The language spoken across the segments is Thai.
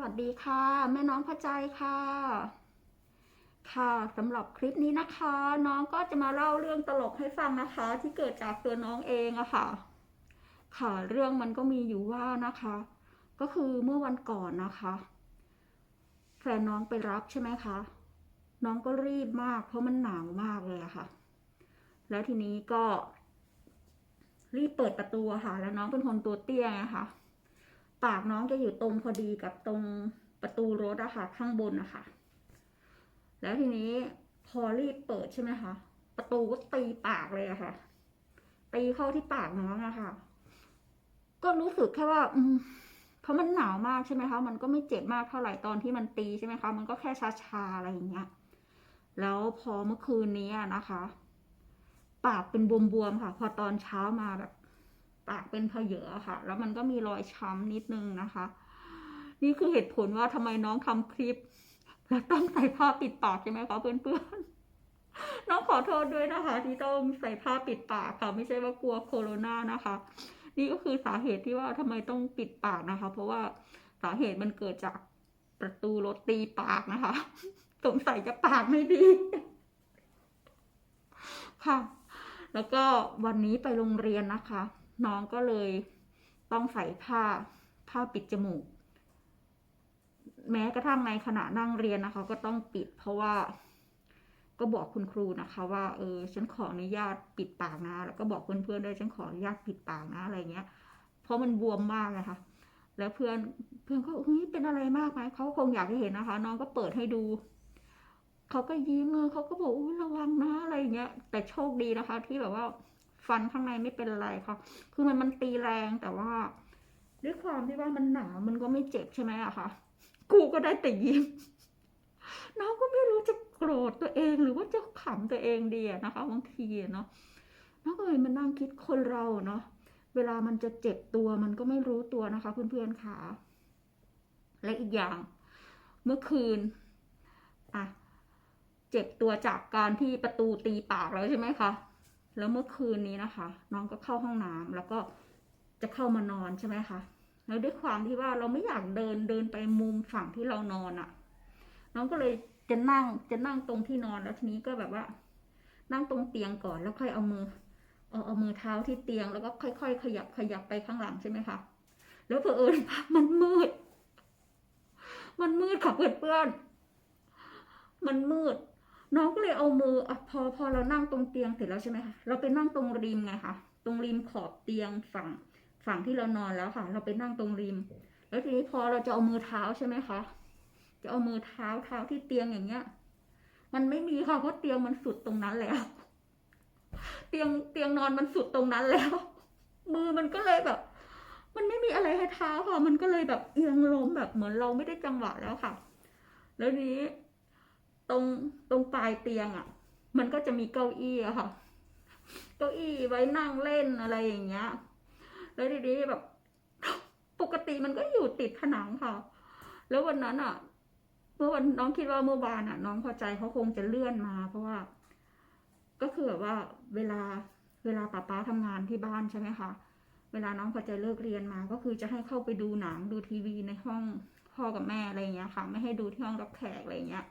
วัสดีค่ะ แม่น้องพระใจค่ะ ค่ะสำหรับคลิปนี้นะคะ น้องก็จะมาเล่าเรื่องตลกให้ฟังนะคะ ที่เกิดจากตัวน้องเองอะค่ะ ค่ะเรื่องมันก็มีอยู่ว่านะคะ ก็คือเมื่อวันก่อนนะคะแฟนน้องไปรับใช่ไหมคะ น้องก็รีบมากเพราะมันหนาวมากเลยอะค่ะ แล้วทีนี้ก็ รีบเปิดประตูะค่ะ แล้วน้องเป็นคนตัวเตี้ยไงคะ ปากน้องจะอยู่ตรงพอดีกับตรงประตูรถอะค่ะ ข้างบนนะคะแล้วทีนี้พอรีบเปิดใช่ไหมคะประตูก็ตีปากเลยอะค่ะ ตีเข้าที่ปากน้องอะค่ะ ก็รู้สึกแค่ว่า อืมเพราะมันหนาวมากใช่ไหมคะ มันก็ไม่เจ็บมากเท่าไหร่ตอนที่มันตีใช่ไหมคะ มันก็แค่ชาๆอะไรอย่างเงี้ย แล้วพอเมื่อคืนนี้นะคะ ปากเป็นบวมๆค่ะ พอตอนเช้ามาแบบ ปากเป็นเพเยอะค่ะ แล้วมันก็มีรอยช้ำนิดนึงนะคะ นี่คือเหตุผลว่าทำไมน้องทำคลิป แล้วต้องใส่ผ้าปิดปากใช่ไหมคะเพื่อนๆ น้องขอโทษด้วยนะคะ ที่ต้องใส่ผ้าปิดปากค่ะ ไม่ใช่ว่ากลัวโคโรนานะคะ นี่ก็คือสาเหตุที่ว่าทำไมต้องปิดปากนะคะ เพราะว่าสาเหตุมันเกิดจากประตูรถตีปากนะคะสงสัยจะปากไม่ดี ค่ะ แล้วก็วันนี้ไปโรงเรียนนะคะ น้องก็เลยต้องใส่ผ้าผ้าปิดจมูก แม้กระทั่งในขณะนั่งเรียนนะคะ ก็ต้องปิดเพราะว่าก็บอกคุณครูนะคะว่าเออฉันขออนุญาตปิดปากนะ แล้วก็บอกเพื่อนๆด้วยฉันขออนุญาตปิดปากนะอะไรเงี้ย เพราะมันบวมมากเลยค่ะ แล้วเพื่อนเพื่อนก็เฮ้ยเป็นอะไรมากไหมเขาคงอยากให้เห็นนะคะ น้องก็เปิดให้ดูเขาก็ยิ้มเออเขาก็บอกอุ้ยระวังนะอะไรเงี้ย แต่โชคดีนะคะ ที่แบบว่า ฟันข้างในไม่เป็นไรค่ะ คือมันมันตีแรงแต่ว่า ด้วยความที่ว่ามันหนาวมันก็ไม่เจ็บใช่ไหมอะคะกูก็ได้แต่ยิ้มน้องก็ไม่รู้จะโกรธตัวเองหรือว่าจะขำตัวเองดีนะคะบางทีเนาะน้องก็เลยมานั่งคิดคนเราเนาะเวลามันจะเจ็บตัวมันก็ไม่รู้ตัวนะคะเพื่อนๆค่ะ และอีกอย่าง เมื่อคืนอะเจ็บตัวจากการที่ประตูตีปากแล้วใช่ไหมคะ แล้วเมื่อคืนนี้นะคะ น้องก็เข้าห้องน้ำแล้วก็จะเข้ามานอนใช่ไหมคะแล้วด้วยความที่ว่าเราไม่อยากเดินเดินไปมุมฝั่งที่เรานอนอะ่ะ น้องก็เลยจะนั่งจะนั่งตรงที่นอนแล้วทีนี้ก็แบบว่า นั่งตรงเตียงก่อนแล้วค่อยเอามือเอาเอามือเท้าที่เตียงแล้วก็ค่อยๆ ขยับขยับไปข้างหลังใช่ไหมคะแล้วเผอิญมันมืด มันมืดค่ะเพื่อนๆมันมืด น้องก็เลยเอามืออพอพอเรานั่งตรงเตียงเสร็จแล้วใช่ไหมคะเราไปนั่งตรงริมไงคะตรงริมขอบเตียงฝั่งฝั่งที่เรานอนแล้วค่ะ เราไปนั่งตรงริม แล้วทีนี้พอเราจะเอามือเท้าใช่ไหมคะจะเอามือเท้าเท้าที่เตียงอย่างเงี้ย มันไม่มีค่ะเพราะเตียงมันสุดตรงนั้นแล้ว เตียงเตียงนอนมันสุดตรงนั้นแล้ว มือมันก็เลยแบบ มันไม่มีอะไรให้เท้าค่ะ มันก็เลยแบบเอียงล้มแบบเหมือนเราไม่ได้จังหวะแล้วค่ะ แล้วนี้ ตรงตรงปลายเตียงอะ่ะ มันก็จะมีเก้าอี้อะค่ะ เก้าอี้ไว้นั่งเล่นอะไรอย่างเงี้ย แล้วทีนี้แบบ ปกติมันก็อยู่ติดผนังค่ะ แล้ววันนั้นอะ เมื่อวันน้องคิดว่าเมื่อวานอะ น้องพอใจเขาคงจะเลื่อนมา เพราะว่า ก็คือแบบว่าเวลาเวลาป้าป้าทำงานที่บ้านใช่ไหมคะเวลาน้องพอใจเลิกเรียนมาก็คือจะให้เข้าไปดูหนังดูทีวีในห้องพ่อกับแม่อะไรเงี้ยค่ะ ไม่ให้ดูที่ห้องรับแขกอะไรเงี้ย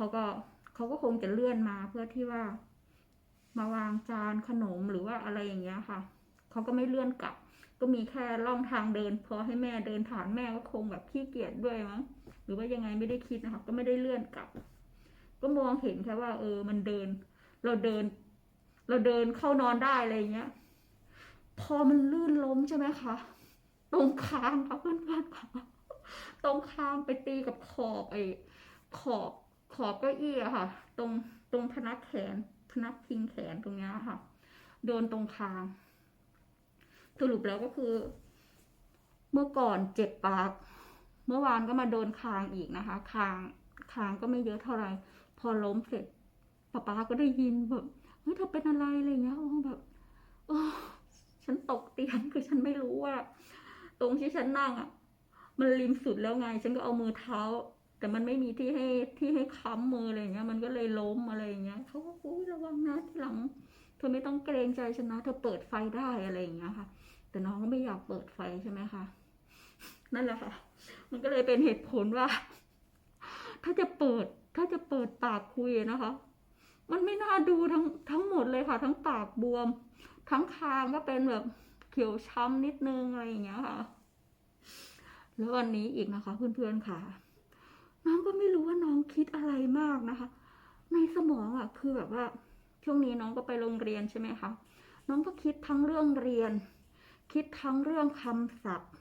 เขาก็เขาก็คงจะเลื่อนมาเพื่อที่ว่า มาวางจานขนมหรือว่าอะไรอย่างเงี้ยค่ะเขาก็ไม่เลื่อนกลับ ก็มีแค่ร่องทางเดิน พอให้แม่เดินผ่านแม่ก็คงแบบขี้เกียจด้วยมั้งหรือว่ายังไงไม่ได้คิดนะคะ ก็ไม่ได้เลื่อนกลับ ก็มองเห็นแค่ว่า เออ มันเดิน เราเดิน เราเดินเข้านอนได้อะไรเงี้ย พอมันลื่นล้มใช่ไหมคะตรงคางค่ะเพื่อนๆค่ะตรงคางไปตีกับขอบไอ้ขอบ อบเก้าอี้อะค่ะ ตรงตรงพนักแขน พนักพิงแขนตรงเนี้ยค่ะ โดนตรงคาง สรุปแล้วก็คือ เมื่อก่อนเจ็บปาก เมื่อวานก็มาโดนคางอีกนะคะ คางคางก็ไม่เยอะเท่าไหร่ พอล้มเสร็จป้าป๊าก็ได้ยินแบบเฮ้ยเธอเป็นอะไรอะไรเงี้ยโอ้แบบโอ้ฉันตกเตียงคือฉันไม่รู้ว่า ตรงที่ฉันนั่งอะมันริมสุดแล้วไง ฉันก็เอามือเท้า แต่มันไม่มีที่ให้ที่ให้ค้ำมืออะไรเงี้ย มันก็เลยล้มอะไรเงี้ยเขาก็อุ้ยระวังนะที่หลัง เธอไม่ต้องเกรงใจฉันนะเธอเปิดไฟได้อะไรอย่างเงี้ยค่ะ แต่น้องก็ไม่อยากเปิดไฟใช่ไหมคะนั่นแหละค่ะ มันก็เลยเป็นเหตุผลว่า ถ้าจะเปิด ถ้าจะเปิดปากคุยนะคะ มันไม่น่าดูทั้งทั้งหมดเลยค่ะ ทั้งปากบวม ทั้งคางก็เป็นแบบเขียวช้ำนิดนึงอะไรอย่างเงี้ยค่ะ แล้ววันนี้อีกนะคะ เพื่อนๆค่ะ น้องก็ไม่รู้ว่าน้องคิดอะไรมากนะคะ ในสมองอะ คือแบบว่า ช่วงนี้น้องก็ไปโรงเรียนใช่ไหมคะ น้องก็คิดทั้งเรื่องเรียน คิดทั้งเรื่องคำศัพท์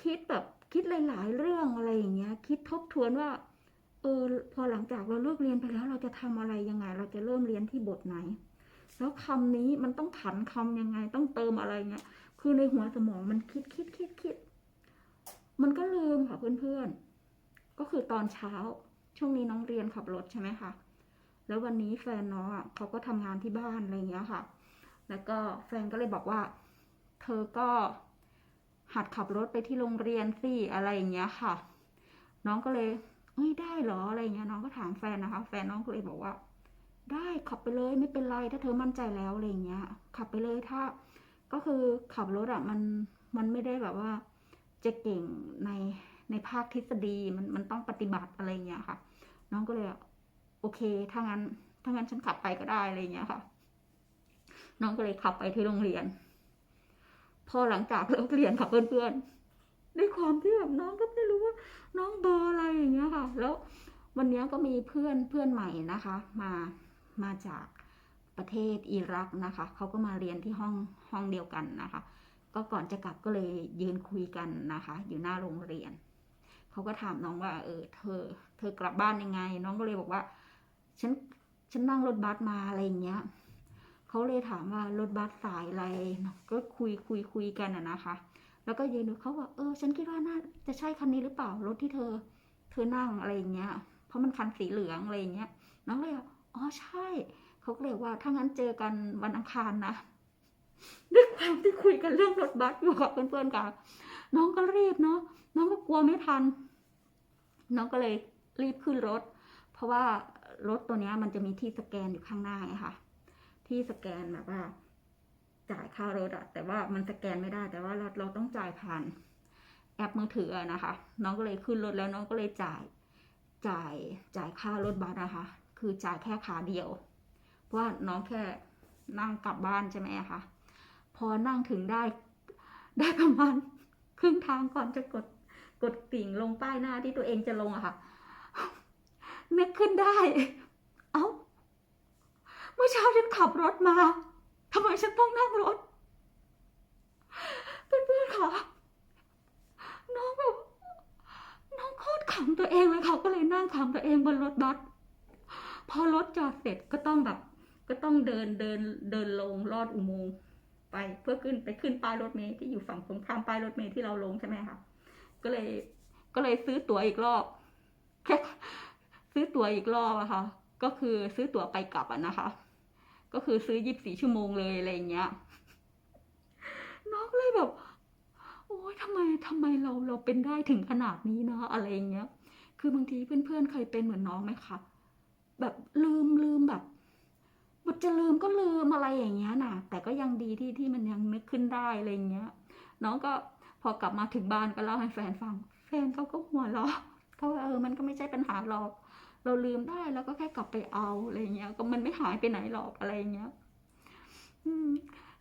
คิดแบบคิดหลาย ๆ เรื่องอะไรอย่างเงี้ย คิดทบทวนว่า เออ พอหลังจากเราเลิกเรียนไปแล้วเราจะทำอะไรยังไง เราจะเริ่มเรียนที่บทไหน แล้วคำนี้มันต้องผันคำยังไง ต้องเติมอะไรเงี้ย คือในหัวสมองมันคิดคิดคิดคิด มันก็ลืมค่ะเพื่อนๆ ก็คือตอนเช้าช่วงนี้น้องเรียนขับรถใช่ไหมคะแล้ววันนี้แฟนน้องอะเขาก็ทำงานที่บ้านอะไรอย่างเงี้ยค่ะ แล้วก็แฟนก็เลยบอกว่า เธอก็หัดขับรถไปที่โรงเรียนสิอะไรอย่างเงี้ยค่ะ น้องก็เลยเอ้ยได้เหรออะไรเงี้ยน้องก็ถามแฟนนะคะ แฟนน้องก็เลยบอกว่า ได้ขับไปเลยไม่เป็นไรถ้าเธอมั่นใจแล้วอะไรเงี้ย ขับไปเลยถ้า ก็คือขับรถอะมันมันไม่ได้แบบว่าจะเก่งใน ในภาคทฤษฎีมันมันต้องปฏิบัติอะไรอย่างเงี้ยค่ะ น้องก็เลยโอเค ถ้างั้น ถ้างั้นฉันขับไปก็ได้อะไรอย่างเงี้ยค่ะ น้องก็เลยขับไปที่โรงเรียน พอหลังจากเลิกเรียนค่ะเพื่อนๆด้วยความที่แบบน้องก็ไม่รู้ว่า น้องเบอร์อะไรอย่างเงี้ยค่ะ แล้ววันนี้ก็มีเพื่อนเพื่อนใหม่นะคะ มามาจากประเทศอิรักนะคะเขาก็มาเรียนที่ห้องห้องเดียวกันนะคะ ก็ก่อนจะกลับก็เลยยืนคุยกันนะคะ อยู่หน้าโรงเรียน เขาก็ถามน้องว่า เออ เธอ เธอกลับบ้านยังไง น้องก็เลยบอกว่า ฉัน ฉันนั่งรถบัสมาอะไรอย่างเงี้ยเขาเลยถามว่ารถบัสสายอะไร ก็คุยคุยคุยกันอะนะคะ แล้วก็ยืนดูเขาว่า เออ ฉันคิดว่าน่าจะใช่คันนี้หรือเปล่ารถที่เธอ เธอนั่งอะไรอย่างเงี้ย เพราะมันคันสีเหลืองอะไรอย่างเงี้ย น้องเลยบอกอ๋อใช่ เขาก็เลยว่าถ้างั้นเจอกันวันอังคารนะด้วยความที่คุยกันเรื่องรถบัสอยู่กับเพื่อนๆกันน้องก็รีบเนาะน้องก็กลัวไม่ทัน น้องก็เลยรีบขึ้นรถ เพราะว่ารถตัวนี้มันจะมีที่สแกนอยู่ข้างหน้าไงค่ะที่สแกนแบบว่า จ่ายค่ารถอะแต่ว่ามันสแกนไม่ได้ แต่ว่าเราเราต้องจ่ายผ่านแอปมือถือนะคะ น้องก็เลยขึ้นรถแล้วน้องก็เลยจ่ายจ่ายจ่ายค่ารถบัสนะคะ คือจ่ายแค่ขาเดียว เพราะว่าน้องแค่นั่งกลับบ้านใช่ไหมคะพอนั่งถึงได้ได้ประมาณครึ่งทางก่อนจะกด กดติ่งลงป้ายหน้าที่ตัวเองจะลงอะค่ะนึกขึ้นได้ เอ้า เมื่อเช้าฉันขับรถมาทำไมฉันต้องนั่งรถ เพื่อนๆค่ะ น้องแบบน้องโคตรขำตัวเองเลยค่ะ ก็เลยนั่งขำตัวเองบนรถบัส พอรถจอดเสร็จก็ต้องแบบ ก็ต้องเดินเดินเดินลงลอดอุโมงค์ไปเพื่อขึ้นไปขึ้นป้ายรถเมล์ที่อยู่ฝั่งตรงข้ามป้ายรถเมล์ที่เราลงใช่ไหมคะ ก็เลย ก็เลยซื้อตั๋วอีกรอบแค่ซื้อตั๋วอีกรอบอะค่ะ ก็คือซื้อตั๋วไปกลับอะนะคะ ก็คือซื้อยีิบสี่ชั่วโมงเลยอะไรอย่างเงี้ยน้องเลยแบบ โอ้ยทำไมทำไมเราเราเป็นได้ถึงขนาดนี้นะอะไรอย่างเงี้ย คือบางทีเพื่อนๆเคยเป็นเหมือนน้องไหมคะแบบลืมลืมแบบบทจะลืมก็ลืมอะไรอย่างเงี้ยน่ะ แต่ก็ยังดีที่ที่มันยังนึกขึ้นได้อะไรอย่างเงี้ย น้องก็ พอกลับมาถึงบ้านก็เล่าให้แฟนฟัง แฟนเขาก็หัวเราะเขาว่าเออมันก็ไม่ใช่ปัญหาหรอก เราลืมได้แล้วก็แค่กลับไปเอาอะไรเงี้ย ก็มันไม่หายไปไหนหรอกอะไรเงี้ยอืม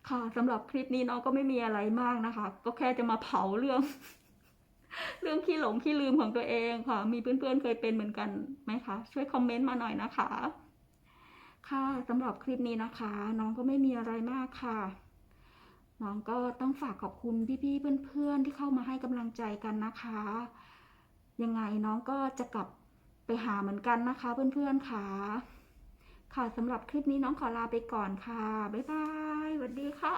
ค่ะสำหรับคลิปนี้น้องก็ไม่มีอะไรมากนะคะ ก็แค่จะมาเผาเรื่อง เรื่องขี้หลงขี้ลืมของตัวเองค่ะ มีเพื่อนๆเคยเป็นเหมือนกันไหมคะช่วยคอมเมนต์มาหน่อยนะคะ ค่ะสำหรับคลิปนี้นะคะ น้องก็ไม่มีอะไรมากค่ะ น้องก็ต้องฝากขอบคุณพี่ๆเพื่อนๆที่เข้ามาให้กำลังใจกันนะคะ ยังไงน้องก็จะกลับไปหาเหมือนกันนะคะ เพื่อนๆค่ะ ค่ะสำหรับคลิปนี้น้องขอลาไปก่อนค่ะ บ๊ายบายสวัสดีค่ะ